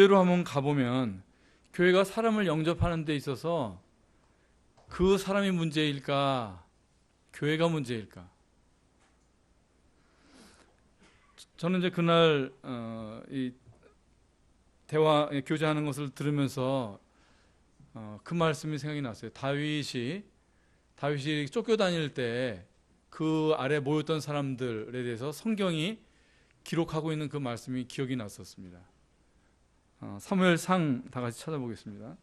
주제로 한번 가보면 교회가 사람을 영접하는 데 있어서 그 사람이 문제일까 교회가 문제일까 저는 이제 그날 어, 이 대화 교제하는 것을 들으면서 어, 그 말씀이 생각이 났어요. 다윗이 다윗이 쫓겨 다닐 때 그 아래 모였던 사람들에 대해서 성경이 기록하고 있는 그 말씀이 기억이 났었습니다. 어, 사무엘상 다 같이 찾아보겠습니다.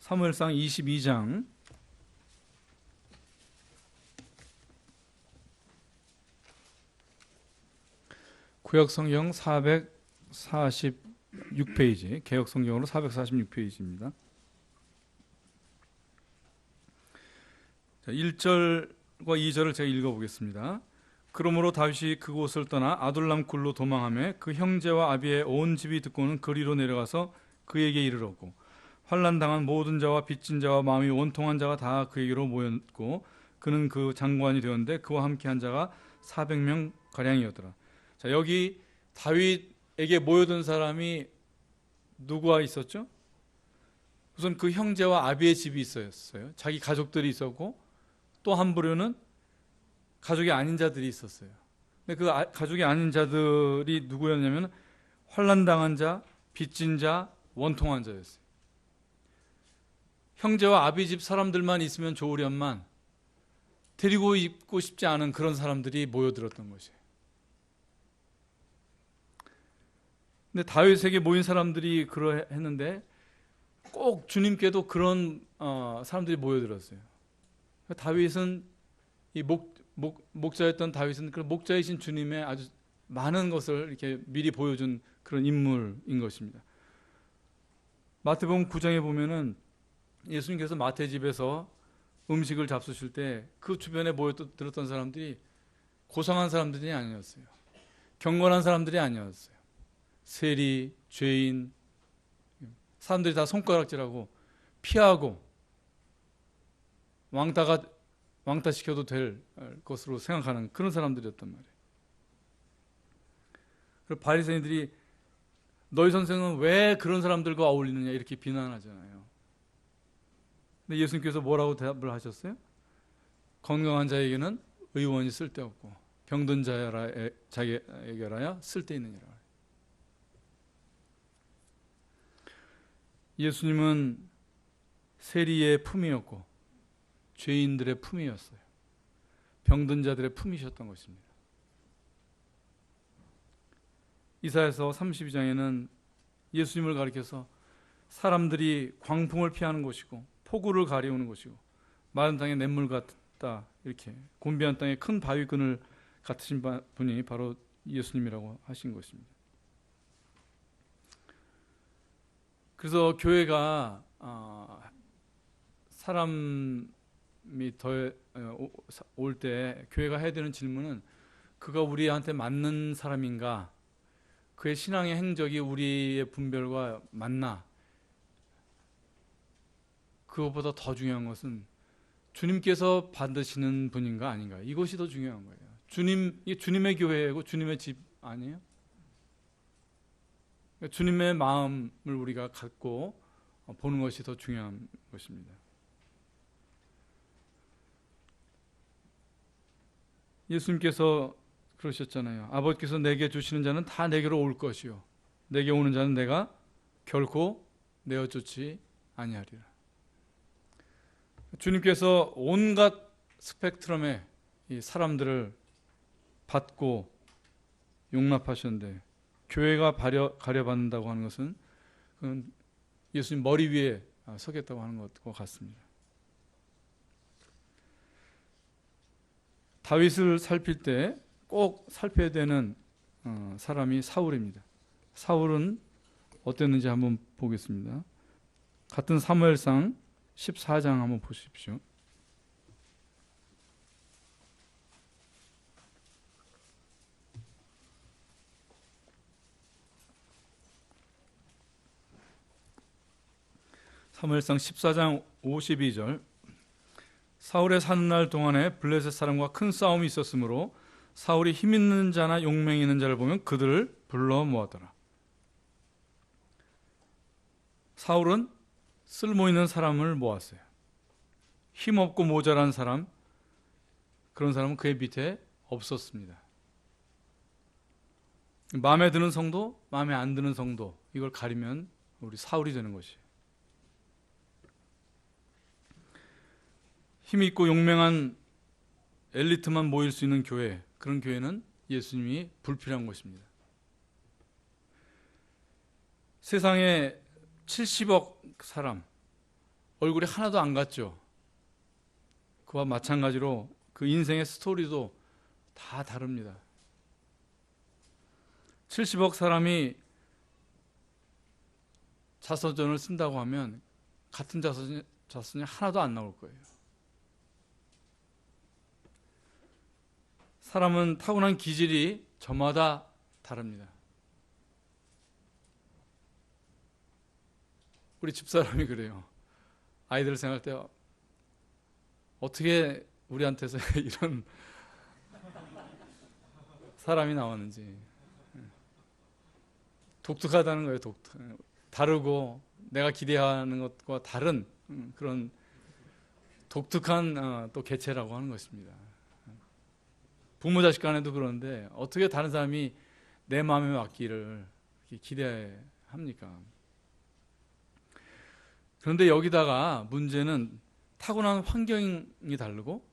사무엘상 22장 구약 성경 446페이지, 개혁 성경으로 446페이지입니다. 1절과 2절을 제가 읽어 보겠습니다. 그러므로 다윗이 그곳을 떠나 아둘람 굴로 도망하며 그 형제와 아비의 온 집이 듣고는 그리로 내려가서 그에게 이르렀고 환난 당한 모든 자와 빚진 자와 마음이 원통한 자가 다 그에게로 모였고 그는 그 장관이 되었는데 그와 함께한 자가 400명 가량이었더라. 자, 여기 다윗에게 모여든 사람이 누구와 있었죠? 우선 그 형제와 아비의 집이 있었어요. 자기 가족들이 있었고 또 한 부류는 가족이 아닌 자들이 있었어요. 근데 그 아, 가족이 아닌 자들이 누구였냐면 환란 당한 자, 빚진 자, 원통한 자였어요. 형제와 아비 집 사람들만 있으면 좋으련만 데리고 있고 싶지 않은 그런 사람들이 모여들었던 것이에요. 근데 다윗에게 모인 사람들이 그러했는데 꼭 주님께도 그런 어, 사람들이 모여들었어요. 다윗은 이 목, 목, 목자였던 다윗은 그 목자이신 주님의 아주 많은 것을 이렇게 미리 보여준 그런 인물인 것입니다. 마태복음 9장에 보면은 예수님께서 마태 집에서 음식을 잡수실 때 그 주변에 모여들었던 사람들이 고상한 사람들이 아니었어요. 경건한 사람들이 아니었어요. 세리, 죄인, 사람들이 다 손가락질하고 피하고 왕따가 왕따 시켜도 될 것으로 생각하는 그런 사람들이었단 말이에요. 그리고 바리새인들이 너희 선생은 왜 그런 사람들과 어울리느냐 이렇게 비난하잖아요. 근데 예수님께서 뭐라고 대답을 하셨어요? 건강한 자에게는 의원이 쓸데없고 병든 자에게라야 쓸데있느니라. 예수님은 세리의 품이었고 죄인들의 품이었어요. 병든 자들의 품이셨던 것입니다. 이사에서 32장에는 예수님을 가리켜서 사람들이 광풍을 피하는 곳이고 폭우를 가리우는 곳이고 마른 땅에 냇물 같다 이렇게 곤비한 땅에 큰 바위끈을 같으신 분이 바로 예수님이라고 하신 것입니다. 그래서 교회가 어, 사람이 더 올 때 교회가 해야 되는 질문은 그가 우리한테 맞는 사람인가? 그의 신앙의 행적이 우리의 분별과 맞나? 그것보다 더 중요한 것은 주님께서 받으시는 분인가 아닌가? 이것이 더 중요한 거예요. 주님, 이 주님의 교회고 주님의 집 아니에요? 그러니까 주님의 마음을 우리가 갖고 보는 것이 더 중요한 것입니다. 예수님께서 그러셨잖아요. 아버지께서 내게 주시는 자는 다 내게로 올 것이요. 내게 오는 자는 내가 결코 내어 쫓지 아니하리라. 주님께서 온갖 스펙트럼의 사람들을 받고 용납하셨는데 교회가 가려, 가려받는다고 하는 것은 예수님 머리 위에 서겠다고 하는 것과 같습니다. 다윗을 살필 때 꼭 살펴야 되는 어, 사람이 사울입니다. 사울은 어땠는지 한번 보겠습니다. 같은 사무엘상 14장 한번 보십시오. 사무엘상 14장 52절 사울의 사는 날 동안에 블레셋 사람과 큰 싸움이 있었으므로 사울이 힘 있는 자나 용맹 있는 자를 보면 그들을 불러 모았더라. 사울은 쓸모 있는 사람을 모았어요. 힘 없고 모자란 사람 그런 사람은 그의 밑에 없었습니다. 마음에 드는 성도, 마음에 안 드는 성도 이걸 가리면 우리 사울이 되는 것이. 힘 있고 용맹한 엘리트만 모일 수 있는 교회 그런 교회는 예수님이 불필요한 것입니다. 세상에 70억 사람 얼굴이 하나도 안 같죠. 그와 마찬가지로 그 인생의 스토리도 다 다릅니다. 70억 사람이 자서전을 쓴다고 하면 같은 자서전, 자서전이 하나도 안 나올 거예요. 사람은 타고난 기질이 저마다 다릅니다. 우리 집사람이 그래요. 아이들 생각할 때 어떻게 우리한테서 이런 사람이 나왔는지 독특하다는 거예요. 독특. 다르고 내가 기대하는 것과 다른 음, 그런 독특한 어, 또 개체라고 하는 것입니다. 부모 자식 간에도 그런데 어떻게 다른 사람이 내 마음에 맞기를 기대합니까? 그런데 여기다가 문제는 타고난 환경이 다르고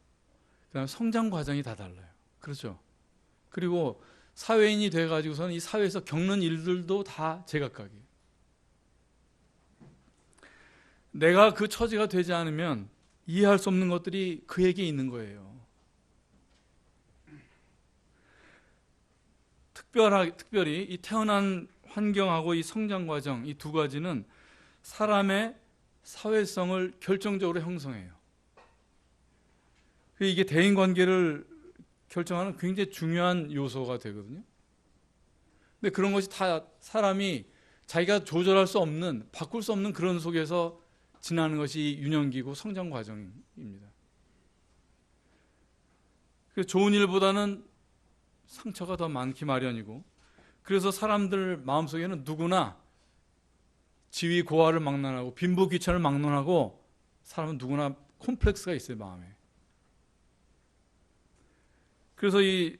그다음 성장 과정이 다 달라요. 그렇죠? 그리고 사회인이 돼 가지고서는 이 사회에서 겪는 일들도 다 제각각이에요. 내가 그 처지가 되지 않으면 이해할 수 없는 것들이 그에게 있는 거예요. 특별하, 특별히 이 태어난 환경하고 이 성장 과정 이 두 가지는 사람의 사회성을 결정적으로 형성해요. 이게 대인 관계를 결정하는 굉장히 중요한 요소가 되거든요. 근데 그런 것이 다 사람이 자기가 조절할 수 없는, 바꿀 수 없는 그런 속에서 지나는 것이 유년기고 성장 과정입니다. 좋은 일보다는 상처가 더 많기 마련이고, 그래서 사람들 마음속에는 누구나 지위 고하를 막론하고 빈부 귀천을 막론하고 사람은 누구나 콤플렉스가 있어요 마음에. 그래서 이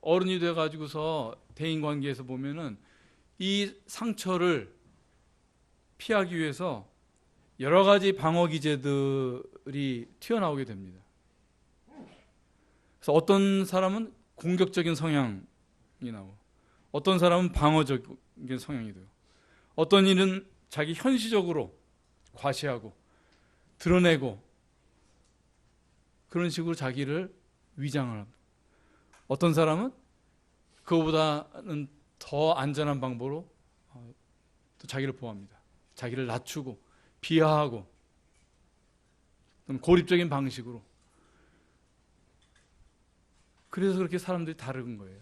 어른이 돼 가지고서 대인 관계에서 보면은 이 상처를 피하기 위해서 여러 가지 방어 기제들이 튀어나오게 됩니다. 그래서 어떤 사람은 공격적인 성향이 나오고 어떤 사람은 방어적인 성향이 돼요. 어떤 일은 자기 현시적으로 과시하고 드러내고 그런 식으로 자기를 위장을 합니다. 어떤 사람은 그거보다는 더 안전한 방법으로 어, 또 자기를 보호합니다. 자기를 낮추고 비하하고 고립적인 방식으로 그래서 그렇게 사람들이 다른 거예요.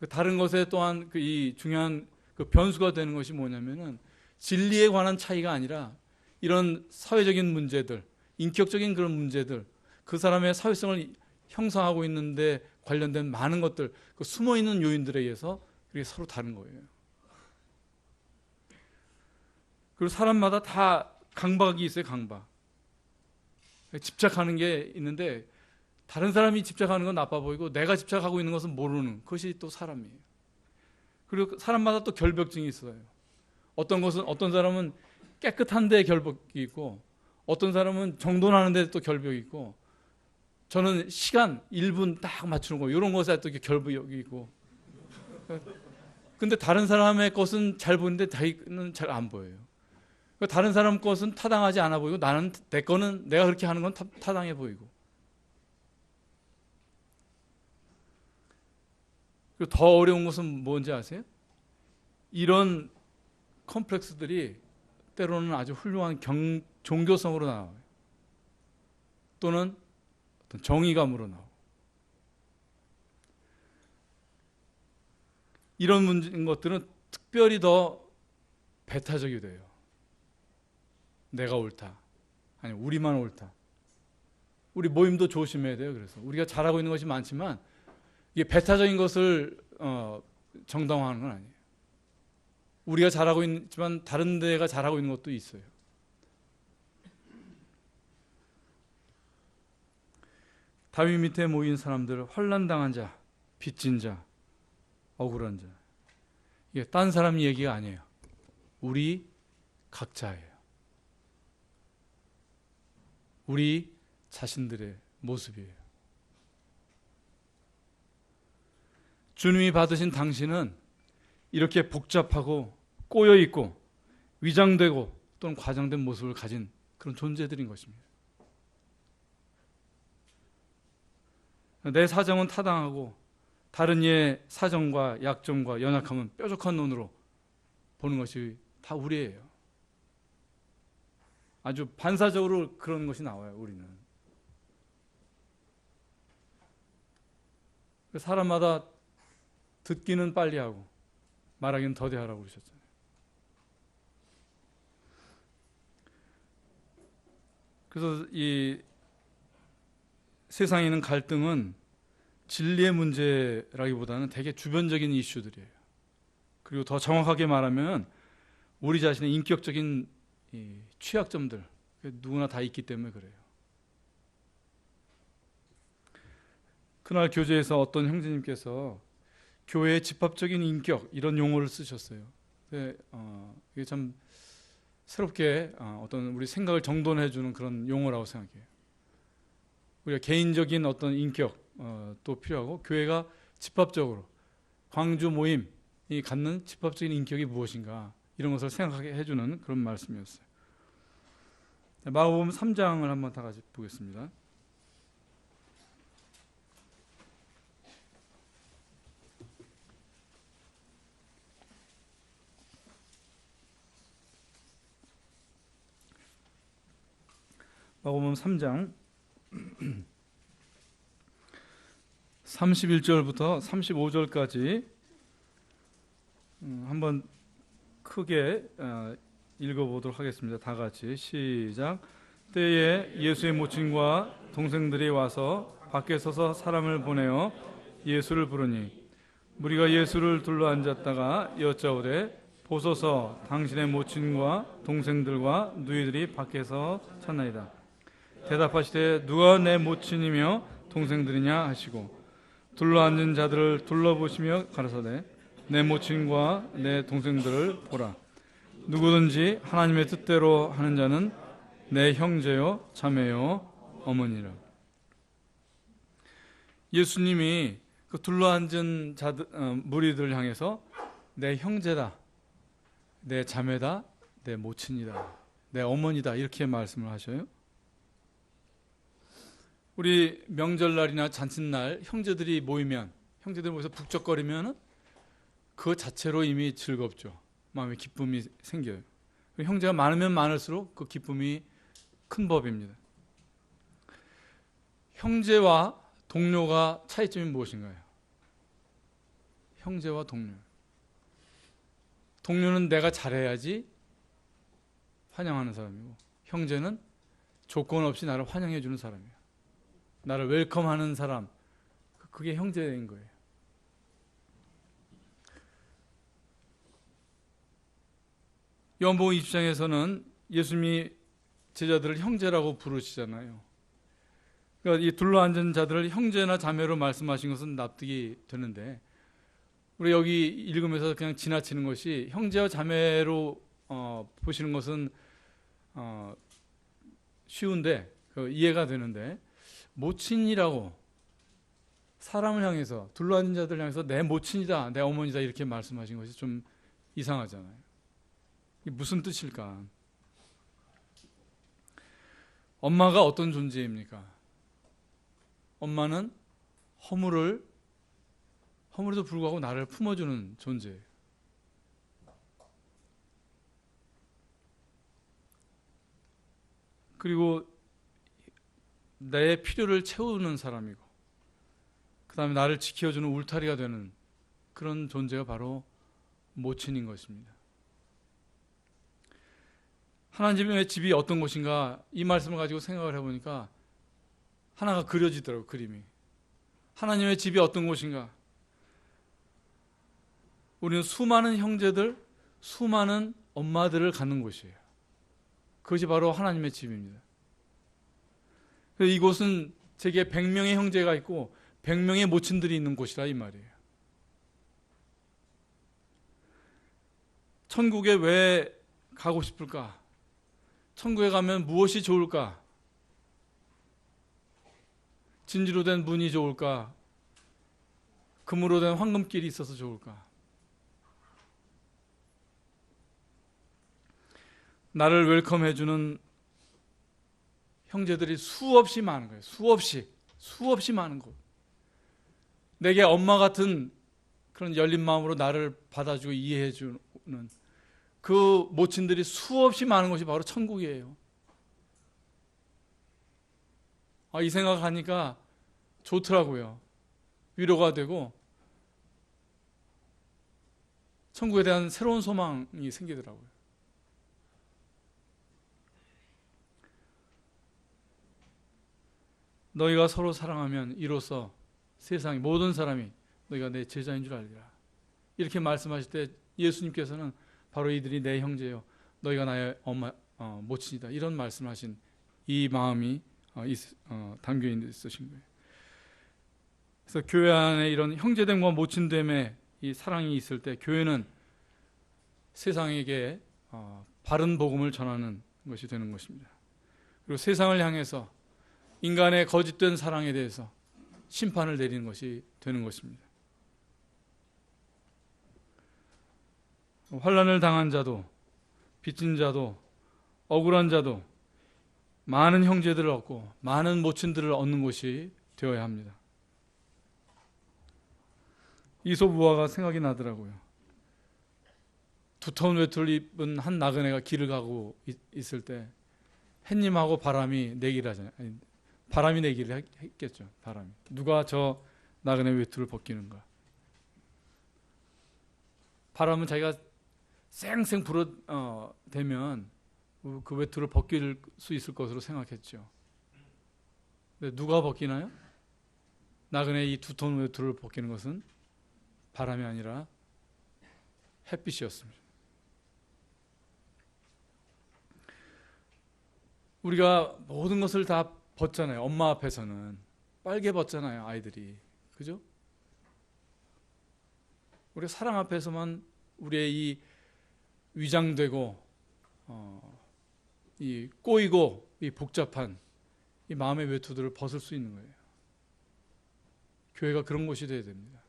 그 다른 것에 또한 그 이 중요한 그 변수가 되는 것이 뭐냐면은 진리에 관한 차이가 아니라 이런 사회적인 문제들, 인격적인 그런 문제들, 그 사람의 사회성을 형성하고 있는데 관련된 많은 것들, 그 숨어 있는 요인들에 의해서 그게 서로 다른 거예요. 그리고 사람마다 다 강박이 있어요, 강박. 집착하는 게 있는데 다른 사람이 집착하는 건 나빠 보이고 내가 집착하고 있는 것은 모르는 그것이 또 사람이에요. 그리고 사람마다 또 결벽증이 있어요. 어떤 것은 어떤 사람은 깨끗한데 결벽이 있고 어떤 사람은 정돈하는데 또 결벽이 있고 저는 시간 1분 딱 맞추는 거 이런 것에 또 결벽이 있고 근데 다른 사람의 것은 잘 보이는데 자기는 잘 안 보여요. 다른 사람 것은 타당하지 않아 보이고 나는 내 거는 내가 그렇게 하는 건 타, 당해 보이고 더 어려운 것은 뭔지 아세요? 이런 컴플렉스들이 때로는 아주 훌륭한 경, 종교성으로 나와요. 또는 어떤 정의감으로 나오고. 이런 문제인 것들은 특별히 더 배타적이 돼요. 내가 옳다. 아니 우리만 옳다. 우리 모임도 조심해야 돼요. 그래서 우리가 잘하고 있는 것이 많지만 이게 배타적인 것을 어, 정당화하는 건 아니에요. 우리가 잘하고 있지만 다른 데가 잘하고 있는 것도 있어요. 다윗 밑에 모인 사람들, 환난 당한 자, 빚진 자, 억울한 자. 이게 딴 사람 얘기가 아니에요. 우리 각자예요. 우리 자신들의 모습이에요. 주님이 받으신 당신은 이렇게 복잡하고 꼬여 있고 위장되고 또는 과장된 모습을 가진 그런 존재들인 것입니다. 내 사정은 타당하고 다른 이의 사정과 약점과 연약함은 뾰족한 눈으로 보는 것이 다 우리예요. 아주 반사적으로 그런 것이 나와요, 우리는. 사람마다 듣기는 빨리 하고 말하기는 더디하라고 그러셨잖아요. 그래서 이 세상에 있는 갈등은 진리의 문제라기보다는 되게 주변적인 이슈들이에요. 그리고 더 정확하게 말하면 우리 자신의 인격적인 취약점들 누구나 다 있기 때문에 그래요. 그날 교제에서 어떤 형제님께서 교회의 집합적인 인격 이런 용어를 쓰셨어요. 근데 어, 이게 참 새롭게 어, 떤 우리 생각을 정돈해 주는 그런 용어라고 생각해요. 우리가 개인적인 어떤 인격 어, 또 필요하고 교회가 집합적으로 광주 모임이 갖는 집합적인 인격이 무엇인가 이런 것을 생각하게 해주는 그런 말씀이었어요. 마가복음 3장을 한번 다 같이 보겠습니다. 마가복음 3장 31절부터 35절까지 음, 한번 크게 어, 읽어보도록 하겠습니다. 다 같이 시작. 때에 예수의 모친과 동생들이 와서 밖에 서서 사람을 보내어 예수를 부르니 무리가 예수를 둘러 앉았다가 여짜오되 보소서 당신의 모친과 동생들과 누이들이 밖에서 찾나이다. 대답하시되 누가 내 모친이며 동생들이냐? 하시고 둘러앉은 자들을 둘러보시며 가라사대 내 모친과 내 동생들을 보라. 누구든지 하나님의 뜻대로 하는 자는 내 형제요 자매요 어머니라. 예수님이 그 둘러앉은 자들 어, 무리들을 향해서 내 형제다. 내 자매다. 내 모친이다. 내 어머니다. 이렇게 말씀을 하셔요 우리 명절날이나 잔칫날 형제들이 모이면 형제들 모여서 북적거리면 그 자체로 이미 즐겁죠. 마음에 기쁨이 생겨요. 형제가 많으면 많을수록 그 기쁨이 큰 법입니다. 형제와 동료가 차이점이 무엇인가요? 형제와 동료. 동료는 내가 잘해야지 환영하는 사람이고 형제는 조건 없이 나를 환영해 주는 사람이에요. 나를 웰컴하는 사람 그게 형제인 거예요. 요한복음 20장에서는 예수님이 제자들을 형제라고 부르시잖아요. 그러니까 이 둘러 앉은 자들을 형제나 자매로 말씀하신 것은 납득이 되는데 우리 여기 읽으면서 그냥 지나치는 것이 형제와 자매로 어, 보시는 것은 어, 쉬운데 그 이해가 되는데 모친이라고 사람을 향해서 둘러앉은 자들 향해서 내 모친이다, 내 어머니다 이렇게 말씀하신 것이 좀 이상하잖아요. 무슨 뜻일까? 엄마가 어떤 존재입니까? 엄마는 허물을 허물에도 불구하고 나를 품어주는 존재예요. 그리고 내 필요를 채우는 사람이고 그 다음에 나를 지켜주는 울타리가 되는 그런 존재가 바로 모친인 것입니다. 하나님의 집이 어떤 곳인가 이 말씀을 가지고 생각을 해보니까 하나가 그려지더라고요 그림이. 하나님의 집이 어떤 곳인가? 우리는 수많은 형제들 수많은 엄마들을 갖는 곳이에요. 그것이 바로 하나님의 집입니다 이곳은 제게 100명의 형제가 있고 100명의 모친들이 있는 곳이라 이 말이에요 천국에 왜 가고 싶을까? 천국에 가면 무엇이 좋을까? 진지로 된 문이 좋을까? 금으로 된 황금길이 있어서 좋을까? 나를 웰컴해주는 형제들이 수없이 많은 거예요. 수없이. 수없이 많은 곳. 내게 엄마 같은 그런 열린 마음으로 나를 받아주고 이해해주는 그 모친들이 수없이 많은 곳이 바로 천국이에요. 아, 이 생각하니까 좋더라고요. 위로가 되고 천국에 대한 새로운 소망이 생기더라고요. 너희가 서로 사랑하면 이로써 세상의 모든 사람이 너희가 내 제자인 줄 알리라. 이렇게 말씀하실 때 예수님께서는 바로 이들이 내 형제요, 너희가 나의 엄마 어, 모친이다. 이런 말씀하신 이 마음이 어, 있, 어, 담겨 있으신 거예요. 그래서 교회 안에 이런 형제됨과 모친됨의 이 사랑이 있을 때 교회는 세상에게 어, 바른 복음을 전하는 것이 되는 것입니다. 그리고 세상을 향해서 인간의 거짓된 사랑에 대해서 심판을 내리는 것이 되는 것입니다. 환란을 당한 자도 빚진 자도 억울한 자도 많은 형제들을 얻고 많은 모친들을 얻는 곳이 되어야 합니다. 이솝우화가 생각이 나더라고요. 두터운 외투를 입은 한 나그네가 길을 가고 있, 을때 햇님하고 바람이 내기를 하잖아요. 바람이 내기를 했겠죠. 바람이 누가 저 나그네 외투를 벗기는가? 바람은 자기가 쌩쌩 불어 어, 그 외투를 벗길 수 있을 것으로 생각했죠. 근데 누가 벗기나요? 나그네 이 두톤 외투를 벗기는 것은 바람이 아니라 햇빛이었습니다. 우리가 모든 것을 다 벗잖아요. 엄마 앞에서는 빨개 벗잖아요. 아이들이 그죠? 우리 사랑 앞에서만 우리의 이 위장되고 어, 이 꼬이고 이 복잡한 이 마음의 외투들을 벗을 수 있는 거예요. 교회가 그런 곳이 되어야 됩니다.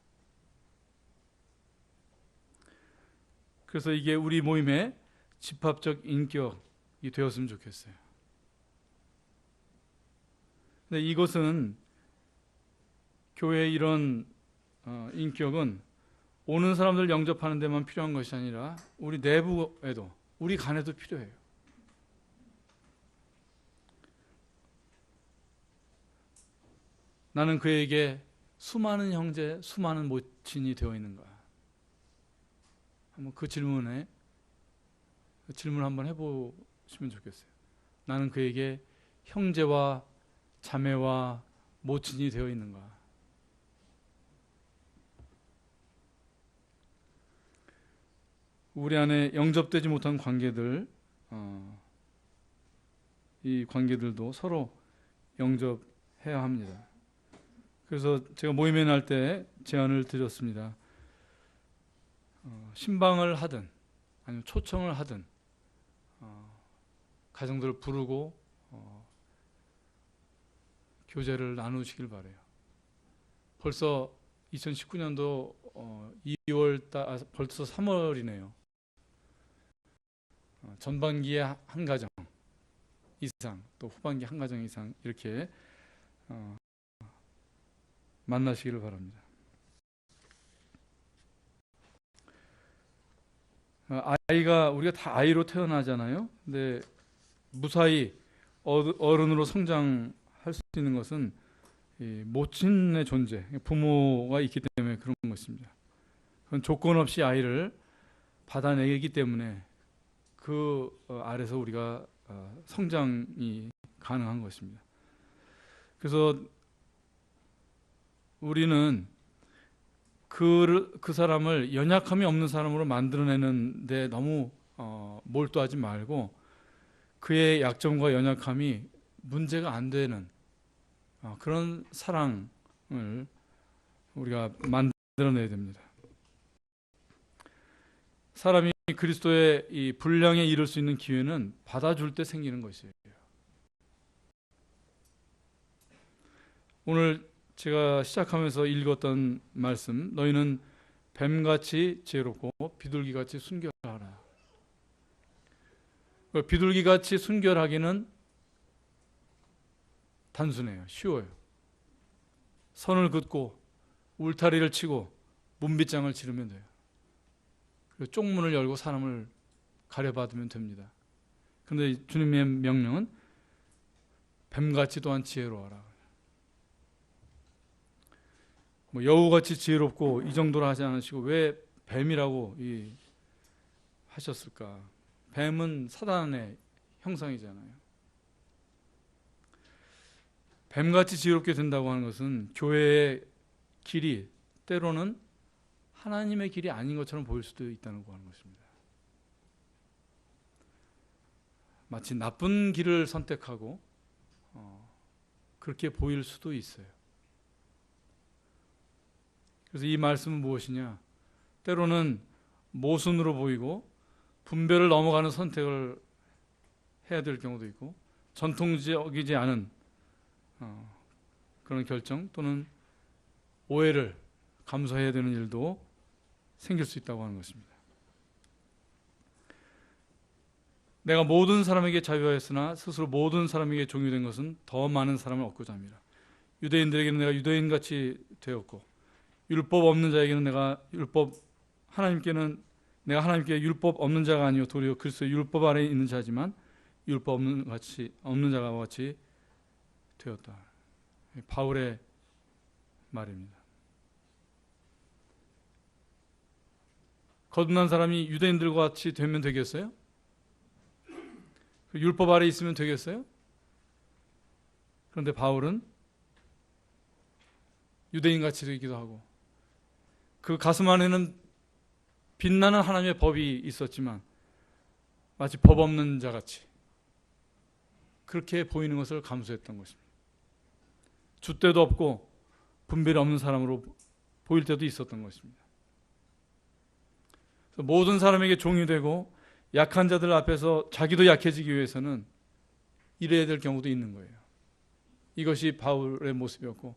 그래서 이게 우리 모임의 집합적 인격이 되었으면 좋겠어요. 근데 이것은 교회의 이런 어, 인격은 오는 사람들 영접하는 데만 필요한 것이 아니라 우리 내부에도 우리 간에도 필요해요. 나는 그에게 수많은 형제, 수많은 모친이 되어 있는가? 한번 그 질문에 그 질문 한번 해보시면 좋겠어요. 나는 그에게 형제와 자매와 모친이 되어 있는가? 우리 안에 영접되지 못한 관계들, 어, 이 관계들도 서로 영접해야 합니다. 그래서 제가 모임에 날 때 제안을 드렸습니다. 어, 신방을 하든 아니면 초청을 하든 어, 가정들을 부르고 어, 교제를 나누시길 바래요. 벌써 2019년도 2월 달 아, 벌써 3월이네요. 어, 전반기에 한 가정 이상 또 후반기 한 가정 이상 이렇게 어, 만나시기를 바랍니다. 어, 아이가 우리가 다 아이로 태어나잖아요. 근데 무사히 어른으로 성장 할 수 있는 것은 모친의 존재, 부모가 있기 때문에 그런 것입니다. 그건 조건 없이 아이를 받아내기 때문에 그 어, 아래서 우리가 어, 성장이 가능한 것입니다. 그래서 우리는 그, 그 사람을 연약함이 없는 사람으로 만들어내는데 너무 어, 몰두하지 말고 그의 약점과 연약함이 문제가 안 되는 어, 그런 사랑을 우리가 만들어내야 됩니다. 사람이 그리스도의 이 분량에 이를 수 있는 기회는 받아줄 때 생기는 것이에요. 오늘 제가 시작하면서 읽었던 말씀, 너희는 뱀같이 지혜롭고 비둘기같이 순결하라. 그 비둘기같이 순결하기는 단순해요. 쉬워요. 선을 긋고 울타리를 치고 문빗장을 지르면 돼요. 그리고 쪽문을 열고 사람을 가려받으면 됩니다. 그런데 주님의 명령은 뱀같이 또한 지혜로워라. 뭐 여우같이 지혜롭고 이 정도로 하지 않으시고 왜 뱀이라고 이 하셨을까? 뱀은 사단의 형상이잖아요. 뱀같이 지혜롭게 된다고 하는 것은 교회의 길이 때로는 하나님의 길이 아닌 것처럼 보일 수도 있다는 거 하는 것입니다. 마치 나쁜 길을 선택하고 어, 그렇게 보일 수도 있어요. 그래서 이 말씀은 무엇이냐? 때로는 모순으로 보이고 분별을 넘어가는 선택을 해야 될 경우도 있고 전통적이지 않은 어, 그런 결정 또는 오해를 감수해야 되는 일도 생길 수 있다고 하는 것입니다. 내가 모든 사람에게 자유하였으나 스스로 모든 사람에게 종유된 것은 더 많은 사람을 얻고자 합니다. 유대인들에게는 내가 유대인 같이 되었고 율법 없는 자에게는 내가 율법 하나님께는 내가 하나님께 율법 없는 자가 아니요 도리어 그리스도 율법 아래 있는 자지만 율법 없는 같이 없는 자가 같이 되었다. 바울의 말입니다. 거듭난 사람이 유대인들과 같이 되면 되겠어요? 그 율법 아래 있으면 되겠어요? 그런데 바울은 유대인 같이 되기도 하고 그 가슴 안에는 빛나는 하나님의 법이 있었지만 마치 법 없는 자 같이 그렇게 보이는 것을 감수했던 것입니다. 줏대도 없고 분별이 없는 사람으로 보일 때도 있었던 것입니다. 모든 사람에게 종이 되고 약한 자들 앞에서 자기도 약해지기 위해서는 이래야 될 경우도 있는 거예요. 이것이 바울의 모습이었고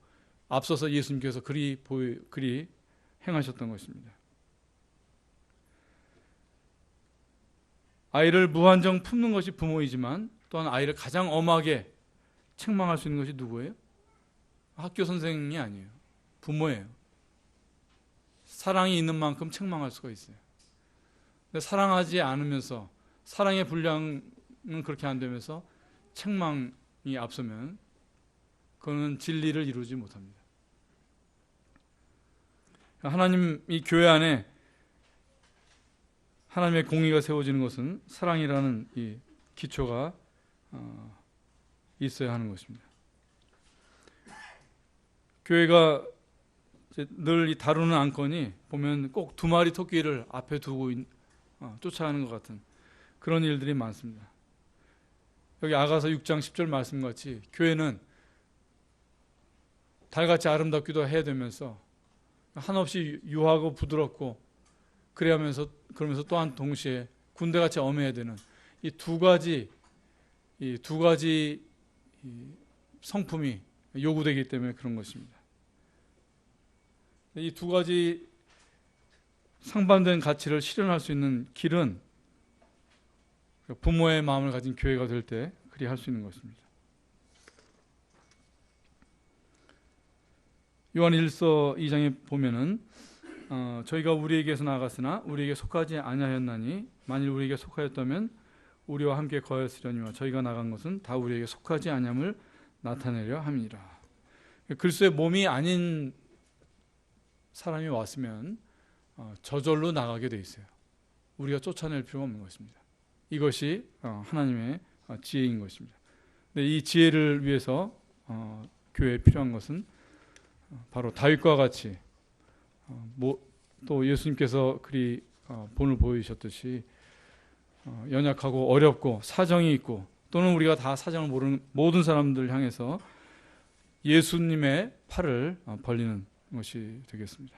앞서서 예수님께서 그리 보이, 그리 행하셨던 것입니다. 아이를 무한정 품는 것이 부모이지만 또한 아이를 가장 엄하게 책망할 수 있는 것이 누구예요? 학교 선생이 아니에요. 부모예요. 사랑이 있는 만큼 책망할 수가 있어요. 근데 사랑하지 않으면서 사랑의 분량은 그렇게 안 되면서 책망이 앞서면 그거는 진리를 이루지 못합니다. 하나님 이 교회 안에 하나님의 공의가 세워지는 것은 사랑이라는 이 기초가 어, 있어야 하는 것입니다. 교회가 늘 다루는 안건이 보면 꼭 두 마리 토끼를 앞에 두고 어, 쫓아가는 것 같은 그런 일들이 많습니다. 여기 아가서 6장 10절 말씀 같이 교회는 달같이 아름답기도 해야 되면서 한없이 유하고 부드럽고 그래야 하면서 그러면서 또한 동시에 군대같이 엄해야 되는 이 두 가지 이 두 가지 성품이 요구되기 때문에 그런 것입니다. 이 두 가지 상반된 가치를 실현할 수 있는 길은 부모의 마음을 가진 교회가 될 때 그리 할 수 있는 것입니다. 요한 1서 2장에 보면은 어, 저희가 우리에게서 나갔으나 우리에게 속하지 아니하였나니 만일 우리에게 속하였다면 우리와 함께 거하였으려니와 저희가 나간 것은 다 우리에게 속하지 아니함을 나타내려 함이라. 그리스도의 몸이 아닌 사람이 왔으면 어, 저절로 나가게 돼 있어요. 우리가 쫓아낼 필요가 없는 것입니다. 이것이 어, 하나님의 어, 지혜인 것입니다. 이 지혜를 위해서 어, 교회에 필요한 것은 어, 바로 다윗과 같이 어, 뭐, 또 예수님께서 그리 어, 본을 보이셨듯이 어, 연약하고 어렵고 사정이 있고 또는 우리가 다 사정을 모르는 모든 사람들 향해서 예수님의 팔을 어, 벌리는 것이 되겠습니다.